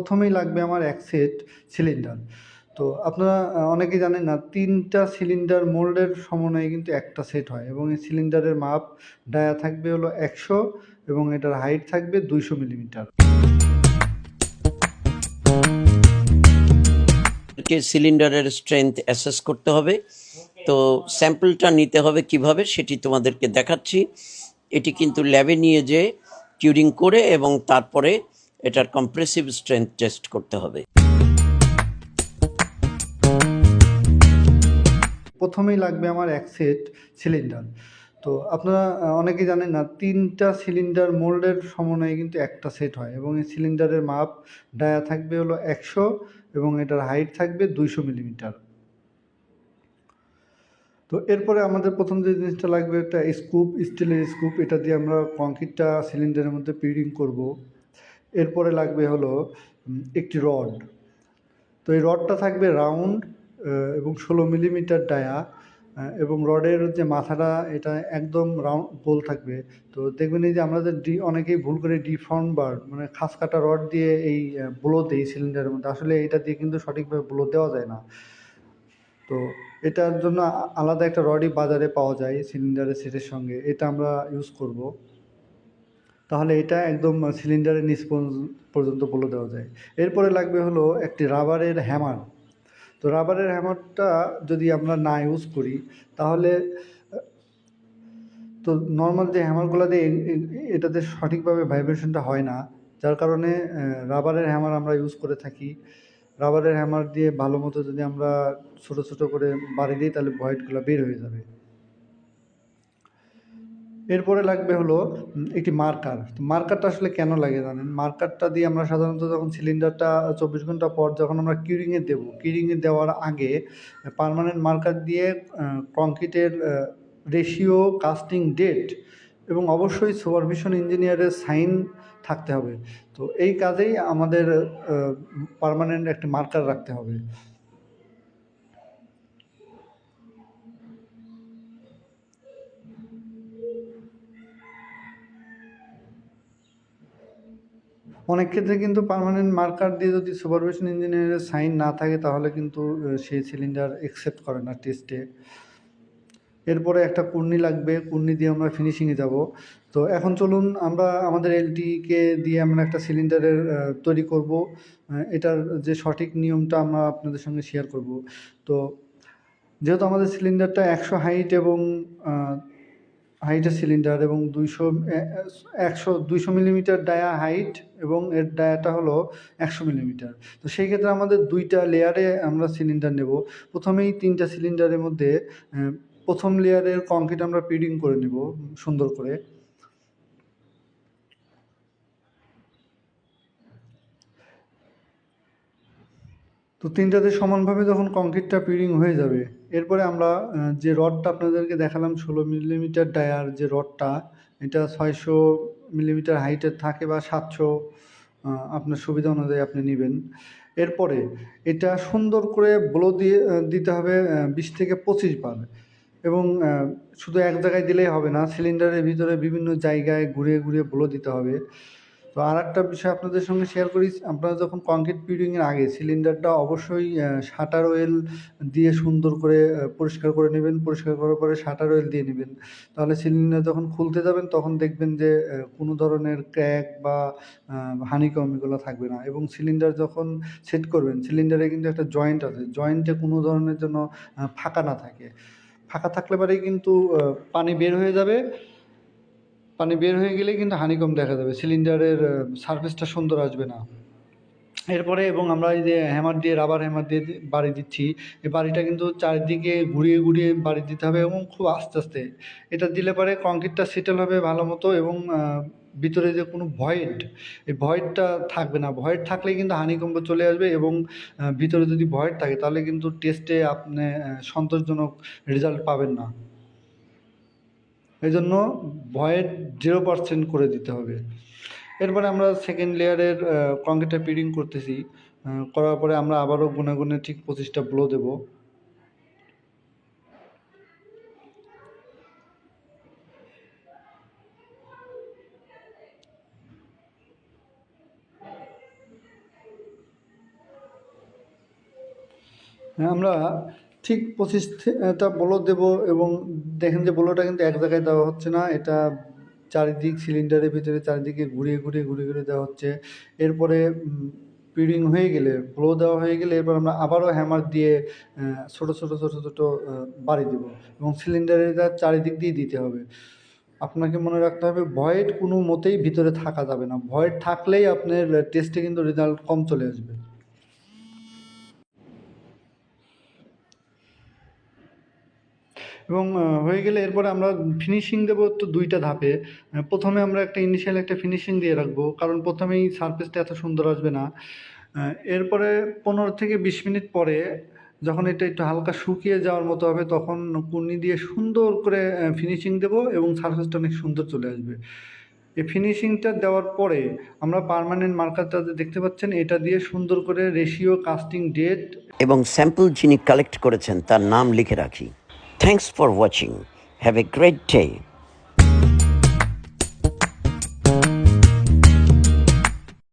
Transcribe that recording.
প্রথমেই লাগবে আমার এক সেট সিলিন্ডার তো আপনারা অনেকে জানেন না, তিনটা সিলিন্ডার মোল্ডের সমন্বয়ে কিন্তু একটা সেট হয় এবং এই সিলিন্ডারের মাপ ডায়া থাকবে হলো একশো এবং এটার হাইট থাকবে দুইশো মিলিমিটার সিলিন্ডারের স্ট্রেংথ অ্যাসেস করতে হবে, তো স্যাম্পলটা নিতে হবে কীভাবে সেটি তোমাদেরকে দেখাচ্ছি। এটি কিন্তু ল্যাবে নিয়ে যেয়ে টিউরিং করে এবং তারপরে এটার কম্প্রেসিভ স্ট্রেংথ টেস্ট করতে হবে। প্রথমেই লাগবে আমার এক সেট সিলিন্ডার তো আপনারা আহ, অনেকেই জানেন না তিনটা সিলিন্ডার মোল্ডের সমন্বয়ে কিন্তু একটা সেট হয় এবং এই সিলিন্ডারের মাপ ডায়া থাকবে হলো একশো এবং এটার হাইট থাকবে দুইশো মিলিমিটার তো এরপরে আমাদের প্রথম যে জিনিসটা লাগবে একটা স্কুপ স্টিলের স্কুপ এটা দিয়ে আমরা কংক্রিটটা সিলিন্ডারের মধ্যে পিডিং করব। এরপরে লাগবে হলো একটি রড। তো এই রডটা থাকবে রাউন্ড এবং ষোলো মিলিমিটার ডায়া এবং রডের যে মাথাটা, এটা একদম রাউন্ড, গোল থাকবে। তো দেখবেন এই যে আমাদের ডি, অনেকেই ভুল করে ডিফর্ম বার মানে খাস কাটা রড দিয়ে এই ব্লো দেই সিলিন্ডারের মধ্যে। আসলে এটা দিয়ে কিন্তু সঠিকভাবে ব্লো দেওয়া যায় না। তো এটার জন্য আলাদা একটা রডই বাজারে পাওয়া যায় সিলিন্ডারের সেটের সঙ্গে। এটা আমরা ইউজ করব। তাহলে এটা একদম সিলিন্ডারের নিচ পর্যন্ত- বলে দেওয়া যায়। এরপরে লাগবে হলো একটি রাবারের হ্যামার। তো রাবারের হ্যামারটা যদি আমরা না ইউজ করি, তাহলে, তো নর্মাল যে হ্যামারগুলো দিয়ে এটাতে সঠিকভাবে ভাইব্রেশনটা হয় না। যার কারণে রাবারের হ্যামার আমরা ইউজ করে থাকি। রাবারের হ্যামার দিয়ে ভালো মতো যদি আমরা ছোটো ছোটো করে বাড়ি দিই, তাহলে ভয়েডগুলো বের হয়ে যাবে। এরপরে লাগবে হলো একটি মার্কার। তো মার্কারটা আসলে কেন লাগে জানেন? মার্কারটা দিয়ে আমরা সাধারণত যখন সিলিন্ডারটা চব্বিশ ঘণ্টা পর যখন আমরা কিউরিংয়ে দেবো, কিউরিংয়ে দেওয়ার আগে পার্মানেন্ট মার্কার দিয়ে কংক্রিটের রেশিও, কাস্টিং ডেট এবং অবশ্যই সুপারভিশন ইঞ্জিনিয়ারের সাইন থাকতে হবে। তো এই কাজেই আমাদের পার্মানেন্ট একটি মার্কার রাখতে হবে। অনেক ক্ষেত্রে কিন্তু পার্মানেন্ট মার্কার দিয়ে যদি সুপারভিশন ইঞ্জিনিয়ারের সাইন না থাকে, তাহলে কিন্তু সেই সিলিন্ডার অ্যাকসেপ্ট করে না টেস্টে এরপরে একটা কুর্নি লাগবে, কুর্নি দিয়ে আমরা ফিনিশিংয়ে যাব। তো এখন চলুন, আমরা আমাদের এলটিকে দিয়ে আমরা একটা সিলিন্ডারের তৈরি করব। এটার যে সঠিক নিয়মটা আমরা আপনাদের সঙ্গে শেয়ার করব। তো যেহেতু আমাদের সিলিন্ডারটা একশো হাইট এবং হাইটের সিলিন্ডার এবং দুইশো একশো, দুইশো মিলিমিটার ডায়া হাইট এবং এর ডায়াটা হলো একশো মিলিমিটার। তো সেই ক্ষেত্রে আমাদের দুইটা লেয়ারে আমরা সিলিন্ডার নেব। প্রথমেই তিনটা সিলিন্ডারের মধ্যে প্রথম লেয়ারের কংক্রিট আমরা পিডিং করে নেব সুন্দর করে। তো তিনটাতে সমানভাবে যখন কংক্রিটটা পিডিং হয়ে যাবে। এরপরে আমরা যে রডটা আপনাদেরকে দেখালাম, ষোলো মিলিমিটার ডায়ার যে রডটা এটা ছয়শো মিলিমিটার হাইটের থাকে বা সাতশো আপনার সুবিধা অনুযায়ী আপনি নেবেন। এরপরে এটা সুন্দর করে ব্লো দিয়ে দিতে হবে বিশ থেকে পঁচিশ বার। এবং শুধু এক জায়গায় দিলেই হবে না সিলিন্ডারের ভিতরে বিভিন্ন জায়গায় ঘুরে ঘুরে ব্লো দিতে হবে। তো আর একটা বিষয় আপনাদের সঙ্গে শেয়ার করি আপনারা যখন কংক্রিট পিডিংয়ের আগে সিলিন্ডারটা অবশ্যই শাটার ওয়েল দিয়ে সুন্দর করে পরিষ্কার করে নেবেন পরিষ্কার করার পরে শাটার অয়েল দিয়ে নেবেন। তাহলে সিলিন্ডার যখন খুলতে যাবেন তখন দেখবেন যে কোনো ধরনের ক্র্যাক বা হানিকম এগুলো থাকবে না। এবং সিলিন্ডার যখন সেট করবেন সিলিন্ডারে কিন্তু একটা জয়েন্ট আছে জয়েন্টে কোনো ধরনের আহ, ফাঁকা না থাকে। ফাঁকা থাকলে পরেই কিন্তু পানি বের হয়ে যাবে। পানি বের হয়ে গেলেই কিন্তু হানিকম দেখা যাবে। সিলিন্ডারের সারফেসটা সুন্দর আসবে না। এরপরে এবং আমরা এই যে হ্যামার দিয়ে রাবার হ্যামার দিয়ে বাড়ি দিচ্ছি এই বাড়িটা কিন্তু চারিদিকে ঘুরিয়ে ঘুরিয়ে বাড়ি দিতে হবে এবং খুব আস্তে আস্তে। এটা দিলে পরে কংক্রিটটা সেটেল হবে ভালো মতো এবং ভিতরে যে কোনো ভয়েড এই ভয়েডটা থাকবে না। ভয়েড থাকলে কিন্তু হানিকম্ব চলে আসবে এবং ভিতরে যদি ভয়েড থাকে তাহলে কিন্তু টেস্টে আপনি সন্তোষজনক রেজাল্ট পাবেন না। এই জন্য ভয়েড জিরো পার্সেন্ট করে দিতে হবে। এরপরে আমরা সেকেন্ড লেয়ারের কংক্রিটটা পিডিং করতেছি। করার পরে আমরা আবারও গুনে গুনে ঠিক পঁচিশটা ব্লো দেবো। আমরা ঠিক পঁচিশটা বলো দেব এবং দেখেন যে বলোটা কিন্তু এক জায়গায় দেওয়া হচ্ছে না, এটা চারিদিক সিলিন্ডারের ভিতরে চারিদিকে ঘুরিয়ে ঘুরিয়ে ঘুরিয়ে ঘুরিয়ে দেওয়া হচ্ছে। এরপরে পিডিং হয়ে গেলে ব্লো দেওয়া হয়ে গেলে এরপর আমরা আবারও হ্যামার দিয়ে ছোট ছোট ছোট ছোট বাড়ি দেব এবং সিলিন্ডারের চারিদিক দিয়ে দিতে হবে। আপনাকে মনে রাখতে হবে ভয়েড কোনো মতেই ভিতরে থাকা যাবে না। ভয়েড থাকলেই আপনার টেস্টে কিন্তু রেজাল্ট কম চলে আসবে। এবং হয়ে গেলে এরপরে আমরা ফিনিশিং দেবো তো দুইটা ধাপে। প্রথমে আমরা একটা ইনিশিয়াল একটা ফিনিশিং দিয়ে রাখব, কারণ প্রথমেই সারফেসটা এত সুন্দর আসবে না। এরপরে পনেরো থেকে বিশ মিনিট পরে যখন এটা একটু হালকা শুকিয়ে যাওয়ার মতো হবে, তখন কুর্নি দিয়ে সুন্দর করে ফিনিশিং দেবো এবং সারফেসটা অনেক সুন্দর চলে আসবে। এই ফিনিশিংটা দেওয়ার পরে আমরা পার্মানেন্ট মার্কারটা দেখতে পাচ্ছেন, এটা দিয়ে সুন্দর করে রেশিও কাস্টিং ডেট এবং স্যাম্পল যিনি কালেক্ট করেছেন, তার নাম লিখে রাখি। Thanks for watching. Have a great day.